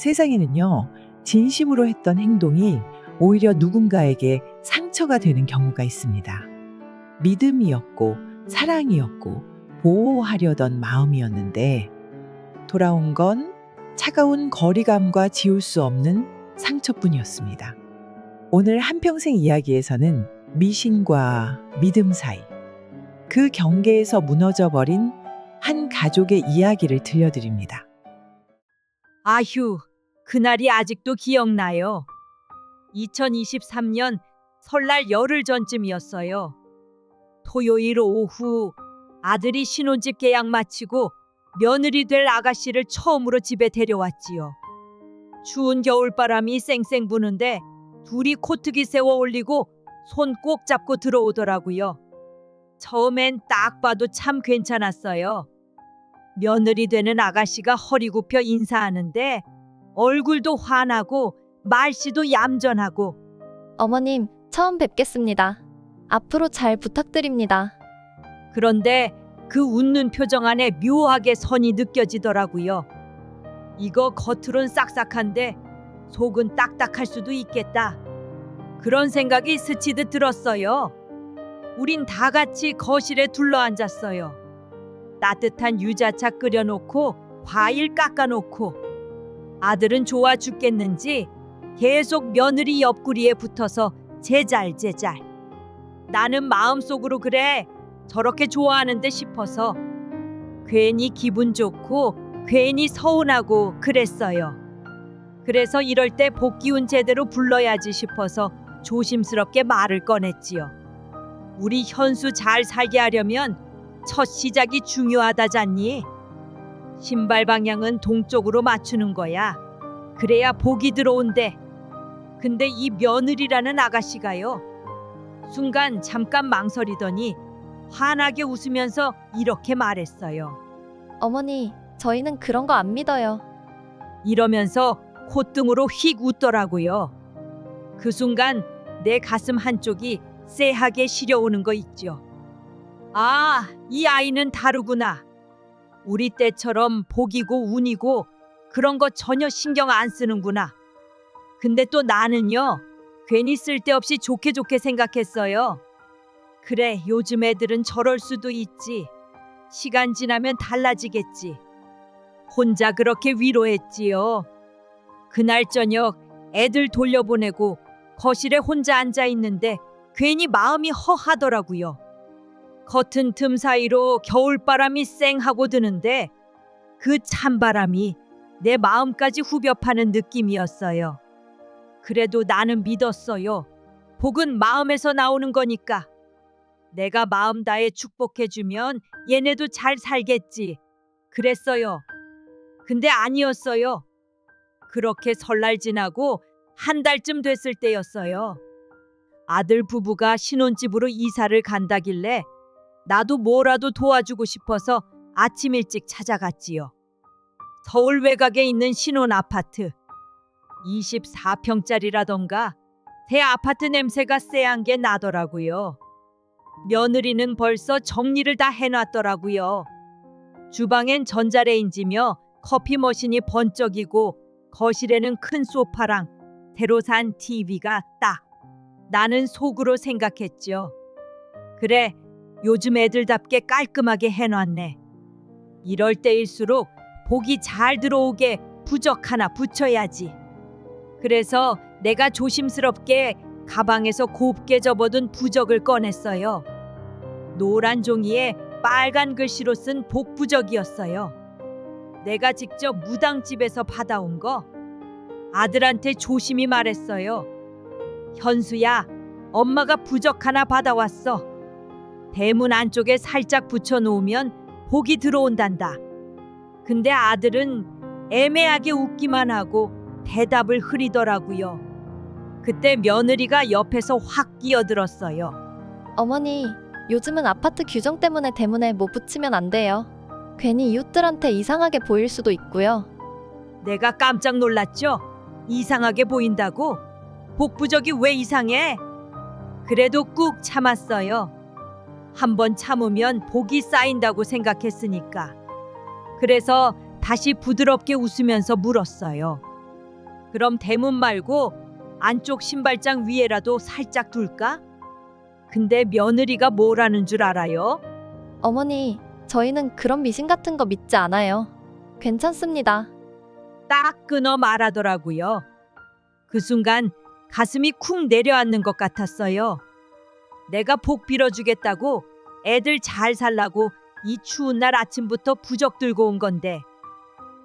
세상에는요, 진심으로 했던 행동이 오히려 누군가에게 상처가 되는 경우가 있습니다. 믿음이었고, 사랑이었고, 보호하려던 마음이었는데, 돌아온 건 차가운 거리감과 지울 수 없는 상처뿐이었습니다. 오늘 한평생 이야기에서는 미신과 믿음 사이, 그 경계에서 무너져 버린 한 가족의 이야기를 들려드립니다. 아휴, 그날이 아직도 기억나요. 2023년 설날 열흘 전쯤이었어요. 토요일 오후 아들이 신혼집 계약 마치고 며느리 될 아가씨를 처음으로 집에 데려왔지요. 추운 겨울바람이 쌩쌩 부는데 둘이 코트기 세워 올리고 손 꼭 잡고 들어오더라고요. 처음엔 딱 봐도 참 괜찮았어요. 며느리 되는 아가씨가 허리 굽혀 인사하는데 얼굴도 환하고 말씨도 얌전하고 어머님, 처음 뵙겠습니다. 앞으로 잘 부탁드립니다. 그런데 그 웃는 표정 안에 묘하게 선이 느껴지더라고요. 이거 겉으론 싹싹한데 속은 딱딱할 수도 있겠다. 그런 생각이 스치듯 들었어요. 우린 다 같이 거실에 둘러앉았어요. 따뜻한 유자차 끓여놓고 과일 깎아놓고 아들은 좋아 죽겠는지 계속 며느리 옆구리에 붙어서 제잘제잘. 나는 마음속으로 그래 저렇게 좋아하는데 싶어서 괜히 기분 좋고 괜히 서운하고 그랬어요. 그래서 이럴 때 복기운 제대로 불러야지 싶어서 조심스럽게 말을 꺼냈지요. 우리 현수 잘 살게 하려면 첫 시작이 중요하다잖니. 신발 방향은 동쪽으로 맞추는 거야. 그래야 복이 들어온대. 근데 이 며느리라는 아가씨가요. 순간 잠깐 망설이더니 환하게 웃으면서 이렇게 말했어요. 어머니, 저희는 그런 거 안 믿어요. 이러면서 콧등으로 휙 웃더라고요. 그 순간 내 가슴 한쪽이 쎄하게 시려오는 거 있죠. 아, 이 아이는 다르구나. 우리 때처럼 복이고 운이고 그런 거 전혀 신경 안 쓰는구나. 근데 또 나는요, 괜히 쓸데없이 좋게 좋게 생각했어요. 그래, 요즘 애들은 저럴 수도 있지. 시간 지나면 달라지겠지. 혼자 그렇게 위로했지요. 그날 저녁 애들 돌려보내고 거실에 혼자 앉아 있는데 괜히 마음이 허하더라고요. 겉은 틈 사이로 겨울바람이 쌩 하고 드는데 그 찬바람이 내 마음까지 후벼 파는 느낌이었어요. 그래도 나는 믿었어요. 복은 마음에서 나오는 거니까. 내가 마음 다해 축복해주면 얘네도 잘 살겠지. 그랬어요. 근데 아니었어요. 그렇게 설날 지나고 한 달쯤 됐을 때였어요. 아들 부부가 신혼집으로 이사를 간다길래 나도 뭐라도 도와주고 싶어서 아침 일찍 찾아갔지요. 서울 외곽에 있는 신혼 아파트. 24평짜리라던가 새 아파트 냄새가 쎄한 게 나더라고요. 며느리는 벌써 정리를 다 해놨더라고요. 주방엔 전자레인지며 커피 머신이 번쩍이고 거실에는 큰 소파랑 새로 산 TV가 딱. 나는 속으로 생각했죠. 그래, 요즘 애들답게 깔끔하게 해놨네. 이럴 때일수록 복이 잘 들어오게 부적 하나 붙여야지. 그래서 내가 조심스럽게 가방에서 곱게 접어둔 부적을 꺼냈어요. 노란 종이에 빨간 글씨로 쓴 복부적이었어요. 내가 직접 무당집에서 받아온 거. 아들한테 조심히 말했어요. 현수야, 엄마가 부적 하나 받아왔어. 대문 안쪽에 살짝 붙여놓으면 복이 들어온단다. 근데 아들은 애매하게 웃기만 하고 대답을 흐리더라고요. 그때 며느리가 옆에서 확 끼어들었어요. 어머니, 요즘은 아파트 규정 때문에 대문에 뭐 붙이면 안 돼요. 괜히 이웃들한테 이상하게 보일 수도 있고요. 내가 깜짝 놀랐죠? 이상하게 보인다고? 복부적이 왜 이상해? 그래도 꾹 참았어요. 한번 참으면 복이 쌓인다고 생각했으니까. 그래서 다시 부드럽게 웃으면서 물었어요. 그럼 대문 말고 안쪽 신발장 위에라도 살짝 둘까? 근데 며느리가 뭐라는 줄 알아요? 어머니, 저희는 그런 미신 같은 거 믿지 않아요. 괜찮습니다. 딱 끊어 말하더라고요. 그 순간 가슴이 쿵 내려앉는 것 같았어요. 내가 복 빌어주겠다고 애들 잘 살라고 이 추운 날 아침부터 부적 들고 온 건데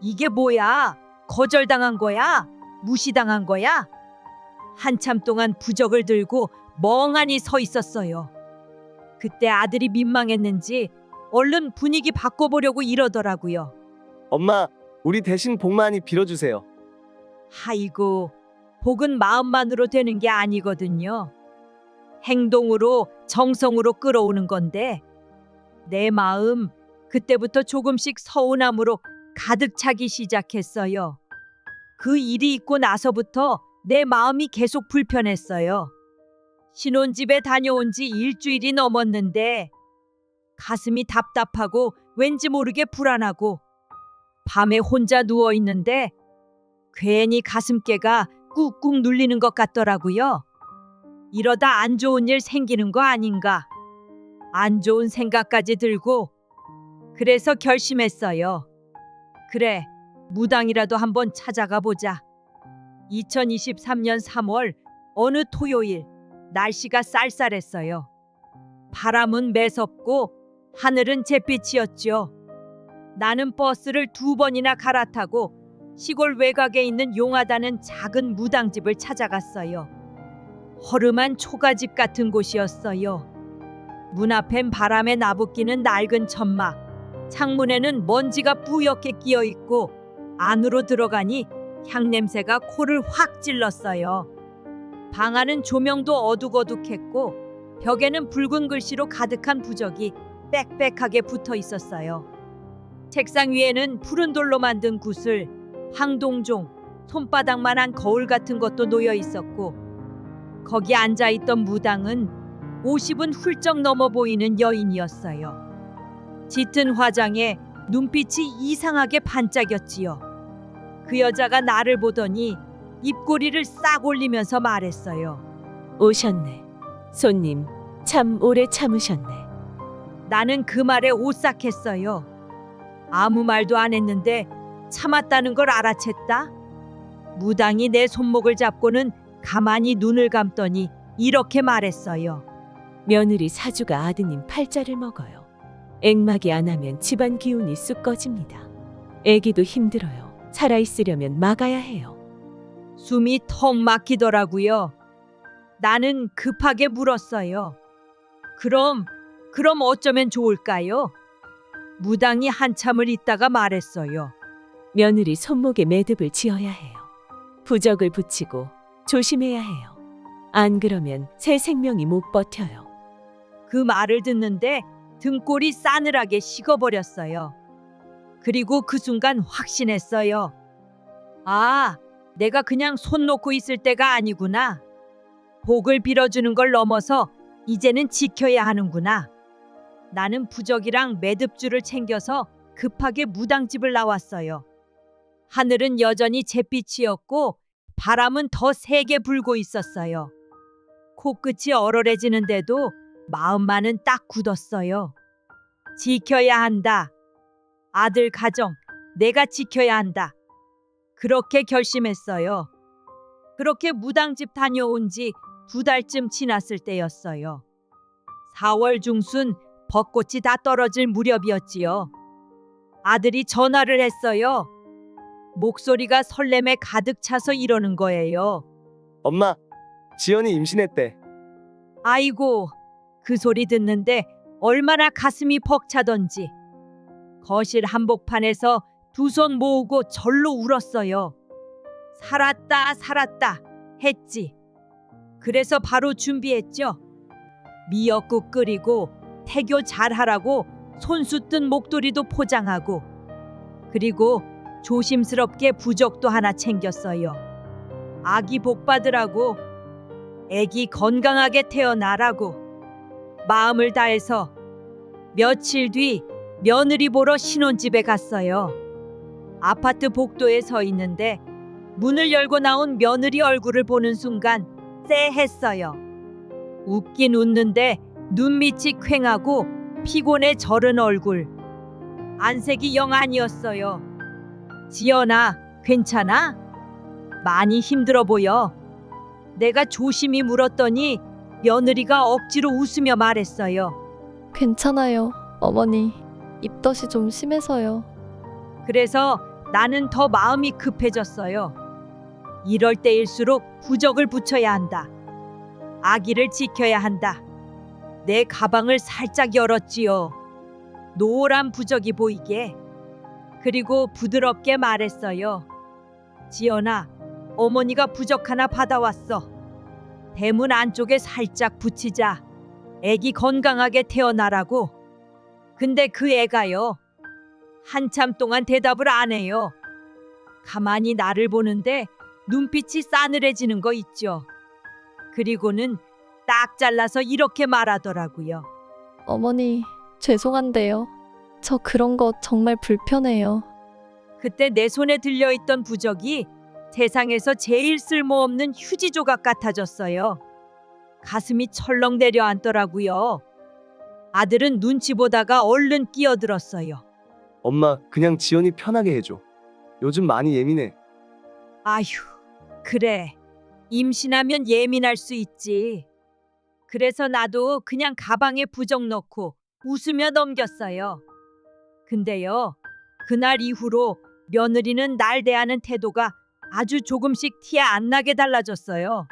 이게 뭐야? 거절당한 거야? 무시당한 거야? 한참 동안 부적을 들고 멍하니 서 있었어요. 그때 아들이 민망했는지 얼른 분위기 바꿔보려고 이러더라고요. 엄마, 우리 대신 복 많이 빌어주세요. 아이고, 복은 마음만으로 되는 게 아니거든요. 행동으로, 정성으로 끌어오는 건데, 내 마음, 그때부터 조금씩 서운함으로 가득 차기 시작했어요. 그 일이 있고 나서부터 내 마음이 계속 불편했어요. 신혼집에 다녀온 지 일주일이 넘었는데, 가슴이 답답하고 왠지 모르게 불안하고, 밤에 혼자 누워 있는데, 괜히 가슴께가 꾹꾹 눌리는 것 같더라고요. 이러다 안 좋은 일 생기는 거 아닌가. 안 좋은 생각까지 들고 그래서 결심했어요. 그래, 무당이라도 한번 찾아가 보자. 2023년 3월 어느 토요일 날씨가 쌀쌀했어요. 바람은 매섭고 하늘은 잿빛이었죠. 나는 버스를 두 번이나 갈아타고 시골 외곽에 있는 용하다는 작은 무당집을 찾아갔어요. 허름한 초가집 같은 곳이었어요. 문 앞엔 바람에 나부끼는 낡은 천막, 창문에는 먼지가 뿌옇게 끼어 있고 안으로 들어가니 향냄새가 코를 확 찔렀어요. 방 안은 조명도 어둑어둑했고 벽에는 붉은 글씨로 가득한 부적이 빽빽하게 붙어 있었어요. 책상 위에는 푸른 돌로 만든 구슬, 황동종, 손바닥만한 거울 같은 것도 놓여 있었고 거기 앉아 있던 무당은 50은 훌쩍 넘어 보이는 여인이었어요. 짙은 화장에 눈빛이 이상하게 반짝였지요. 그 여자가 나를 보더니 입꼬리를 싹 올리면서 말했어요. 오셨네. 손님, 참 오래 참으셨네. 나는 그 말에 오싹했어요. 아무 말도 안 했는데 참았다는 걸 알아챘다. 무당이 내 손목을 잡고는 가만히 눈을 감더니 이렇게 말했어요. 며느리 사주가 아드님 팔자를 먹어요. 액막이 안 하면 집안 기운이 쑥 꺼집니다. 애기도 힘들어요. 살아있으려면 막아야 해요. 숨이 턱 막히더라고요. 나는 급하게 물었어요. 그럼, 그럼 어쩌면 좋을까요? 무당이 한참을 있다가 말했어요. 며느리 손목에 매듭을 지어야 해요. 부적을 붙이고 조심해야 해요. 안 그러면 새 생명이 못 버텨요. 그 말을 듣는데 등골이 싸늘하게 식어버렸어요. 그리고 그 순간 확신했어요. 아, 내가 그냥 손 놓고 있을 때가 아니구나. 복을 빌어주는 걸 넘어서 이제는 지켜야 하는구나. 나는 부적이랑 매듭줄을 챙겨서 급하게 무당집을 나왔어요. 하늘은 여전히 잿빛이었고 바람은 더 세게 불고 있었어요. 코끝이 얼얼해지는데도 마음만은 딱 굳었어요. 지켜야 한다. 아들 가정, 내가 지켜야 한다. 그렇게 결심했어요. 그렇게 무당집 다녀온 지 두 달쯤 지났을 때였어요. 4월 중순 벚꽃이 다 떨어질 무렵이었지요. 아들이 전화를 했어요. 목소리가 설렘에 가득 차서 이러는 거예요. 엄마, 지연이 임신했대. 아이고, 그 소리 듣는데 얼마나 가슴이 벅차던지. 거실 한복판에서 두 손 모으고 절로 울었어요. 살았다, 살았다 했지. 그래서 바로 준비했죠. 미역국 끓이고 태교 잘하라고 손수 뜬 목도리도 포장하고 그리고 조심스럽게 부적도 하나 챙겼어요. 아기 복 받으라고 애기 건강하게 태어나라고 마음을 다해서 며칠 뒤 며느리 보러 신혼집에 갔어요. 아파트 복도에 서 있는데 문을 열고 나온 며느리 얼굴을 보는 순간 쎄했어요. 웃긴 웃는데 눈밑이 퀭하고 피곤해 절은 얼굴. 안색이 영 아니었어요. 지연아, 괜찮아? 많이 힘들어 보여. 내가 조심히 물었더니 며느리가 억지로 웃으며 말했어요. 괜찮아요, 어머니. 입덧이 좀 심해서요. 그래서 나는 더 마음이 급해졌어요. 이럴 때일수록 부적을 붙여야 한다. 아기를 지켜야 한다. 내 가방을 살짝 열었지요. 노란 부적이 보이게. 그리고 부드럽게 말했어요. 지연아, 어머니가 부적 하나 받아왔어. 대문 안쪽에 살짝 붙이자. 애기 건강하게 태어나라고. 근데 그 애가요. 한참 동안 대답을 안 해요. 가만히 나를 보는데 눈빛이 싸늘해지는 거 있죠. 그리고는 딱 잘라서 이렇게 말하더라고요. 어머니, 죄송한데요. 저 그런 거 정말 불편해요. 그때 내 손에 들려있던 부적이 세상에서 제일 쓸모없는 휴지 조각 같아졌어요. 가슴이 철렁 내려앉더라고요. 아들은 눈치 보다가 얼른 끼어들었어요. 엄마, 그냥 지연이 편하게 해줘. 요즘 많이 예민해. 아휴, 그래. 임신하면 예민할 수 있지. 그래서 나도 그냥 가방에 부적 넣고 웃으며 넘겼어요. 근데요, 그날 이후로 며느리는 날 대하는 태도가 아주 조금씩 티 안 나게 달라졌어요.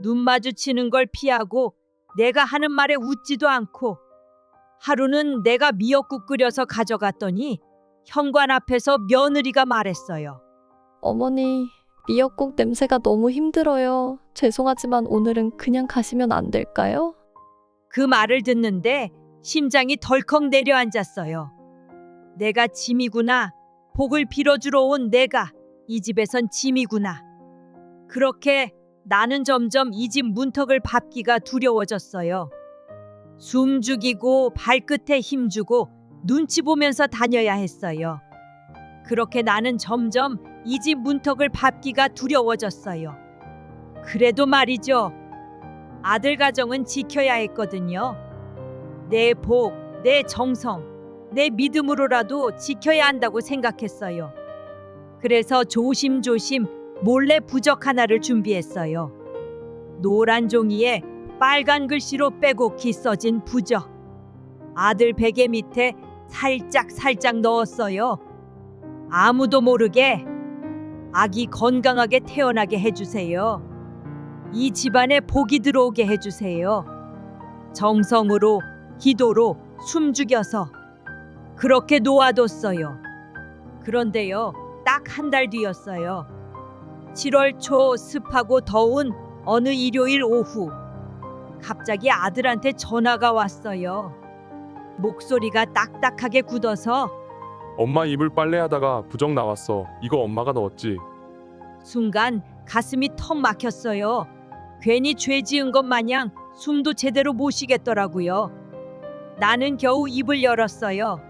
눈 마주치는 걸 피하고 내가 하는 말에 웃지도 않고 하루는 내가 미역국 끓여서 가져갔더니 현관 앞에서 며느리가 말했어요. 어머니, 미역국 냄새가 너무 힘들어요. 죄송하지만 오늘은 그냥 가시면 안 될까요? 그 말을 듣는데 심장이 덜컥 내려앉았어요. 내가 짐이구나. 복을 빌어주러 온 내가 이 집에선 짐이구나. 그렇게 나는 점점 이 집 문턱을 밟기가 두려워졌어요. 숨 죽이고 발끝에 힘주고 눈치 보면서 다녀야 했어요. 그렇게 나는 점점 이 집 문턱을 밟기가 두려워졌어요. 그래도 말이죠. 아들 가정은 지켜야 했거든요. 내 복, 내 정성, 내 믿음으로라도 지켜야 한다고 생각했어요. 그래서 조심조심 몰래 부적 하나를 준비했어요. 노란 종이에 빨간 글씨로 빼곡히 써진 부적. 아들 베개 밑에 살짝 살짝 넣었어요. 아무도 모르게 아기 건강하게 태어나게 해주세요. 이 집안에 복이 들어오게 해주세요. 정성으로, 기도로 숨죽여서 그렇게 놓아뒀어요. 그런데요, 딱 한 달 뒤였어요. 7월 초 습하고 더운 어느 일요일 오후, 갑자기 아들한테 전화가 왔어요. 목소리가 딱딱하게 굳어서 엄마 이불 빨래하다가 부적 나왔어. 이거 엄마가 넣었지. 순간 가슴이 턱 막혔어요. 괜히 죄 지은 것 마냥 숨도 제대로 못 쉬겠더라고요. 나는 겨우 입을 열었어요.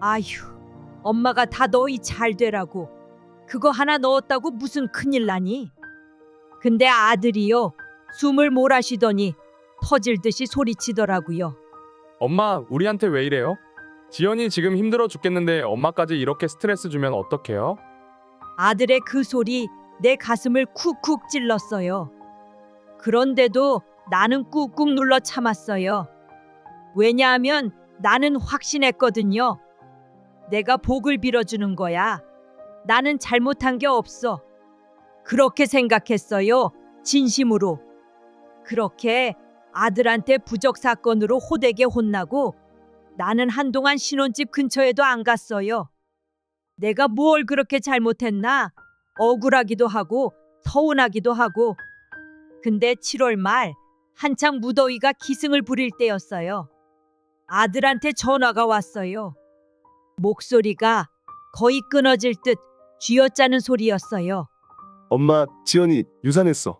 아휴, 엄마가 다 너희 잘 되라고. 그거 하나 넣었다고 무슨 큰일 나니? 근데 아들이요. 숨을 몰아쉬더니 터질 듯이 소리치더라고요. 엄마, 우리한테 왜 이래요? 지연이 지금 힘들어 죽겠는데 엄마까지 이렇게 스트레스 주면 어떡해요? 아들의 그 소리 내 가슴을 쿡쿡 찔렀어요. 그런데도 나는 꾹꾹 눌러 참았어요. 왜냐하면 나는 확신했거든요. 내가 복을 빌어주는 거야. 나는 잘못한 게 없어. 그렇게 생각했어요. 진심으로. 그렇게 아들한테 부적 사건으로 호되게 혼나고 나는 한동안 신혼집 근처에도 안 갔어요. 내가 뭘 그렇게 잘못했나? 억울하기도 하고 서운하기도 하고. 근데 7월 말 한창 무더위가 기승을 부릴 때였어요. 아들한테 전화가 왔어요. 목소리가 거의 끊어질 듯 쥐어짜는 소리였어요. 엄마, 지연이 유산했어.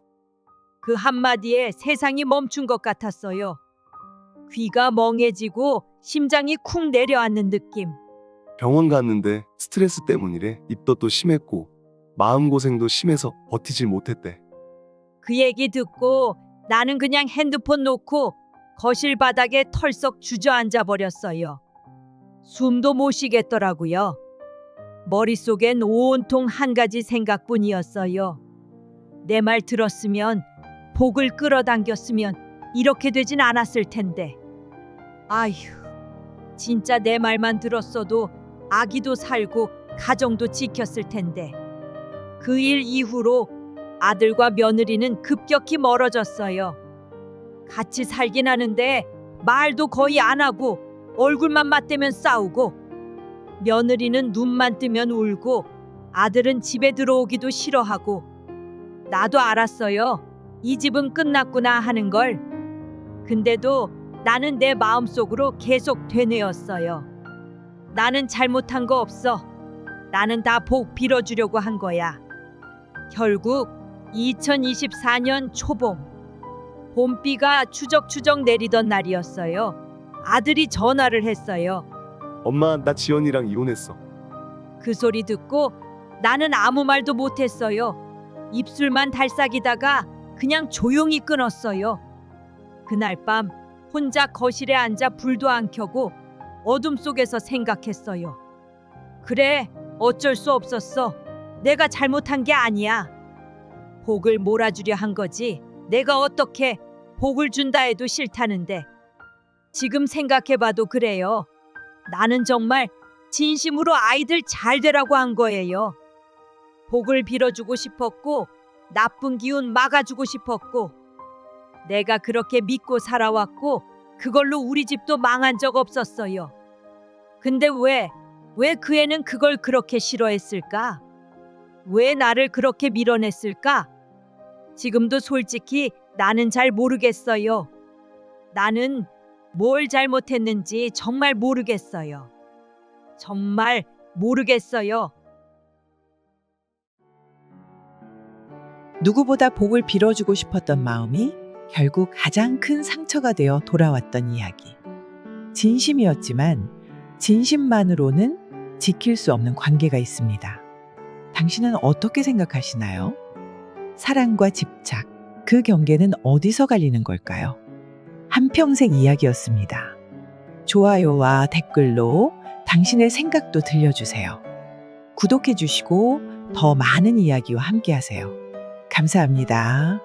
그 한마디에 세상이 멈춘 것 같았어요. 귀가 멍해지고 심장이 쿵 내려앉는 느낌. 병원 갔는데 스트레스 때문이래. 입덧도 심했고 마음고생도 심해서 버티질 못했대. 그 얘기 듣고 나는 그냥 핸드폰 놓고 거실 바닥에 털썩 주저앉아 버렸어요. 숨도 못 쉬겠더라고요. 머릿속엔 온통 한 가지 생각뿐이었어요. 내 말 들었으면 복을 끌어당겼으면 이렇게 되진 않았을 텐데. 아휴, 진짜 내 말만 들었어도 아기도 살고 가정도 지켰을 텐데. 그 일 이후로 아들과 며느리는 급격히 멀어졌어요. 같이 살긴 하는데 말도 거의 안 하고 얼굴만 맞대면 싸우고 며느리는 눈만 뜨면 울고 아들은 집에 들어오기도 싫어하고 나도 알았어요. 이 집은 끝났구나 하는 걸. 근데도 나는 내 마음속으로 계속 되뇌었어요. 나는 잘못한 거 없어. 나는 다 복 빌어주려고 한 거야. 결국 2024년 초봄 봄비가 추적추적 내리던 날이었어요. 아들이 전화를 했어요. 엄마, 나 지연이랑 이혼했어. 그 소리 듣고 나는 아무 말도 못했어요. 입술만 달싹이다가 그냥 조용히 끊었어요. 그날 밤 혼자 거실에 앉아 불도 안 켜고 어둠 속에서 생각했어요. 그래, 어쩔 수 없었어. 내가 잘못한 게 아니야. 복을 몰아주려 한 거지. 내가 어떻게 복을 준다 해도 싫다는데. 지금 생각해봐도 그래요. 나는 정말 진심으로 아이들 잘 되라고 한 거예요. 복을 빌어주고 싶었고, 나쁜 기운 막아주고 싶었고, 내가 그렇게 믿고 살아왔고, 그걸로 우리 집도 망한 적 없었어요. 근데 왜, 왜 그 애는 그걸 그렇게 싫어했을까? 왜 나를 그렇게 밀어냈을까? 지금도 솔직히 나는 잘 모르겠어요. 나는 뭘 잘못했는지 정말 모르겠어요. 정말 모르겠어요. 누구보다 복을 빌어주고 싶었던 마음이 결국 가장 큰 상처가 되어 돌아왔던 이야기. 진심이었지만 진심만으로는 지킬 수 없는 관계가 있습니다. 당신은 어떻게 생각하시나요? 사랑과 집착, 그 경계는 어디서 갈리는 걸까요? 한평생 이야기였습니다. 좋아요와 댓글로 당신의 생각도 들려주세요. 구독해 주시고 더 많은 이야기와 함께 하세요. 감사합니다.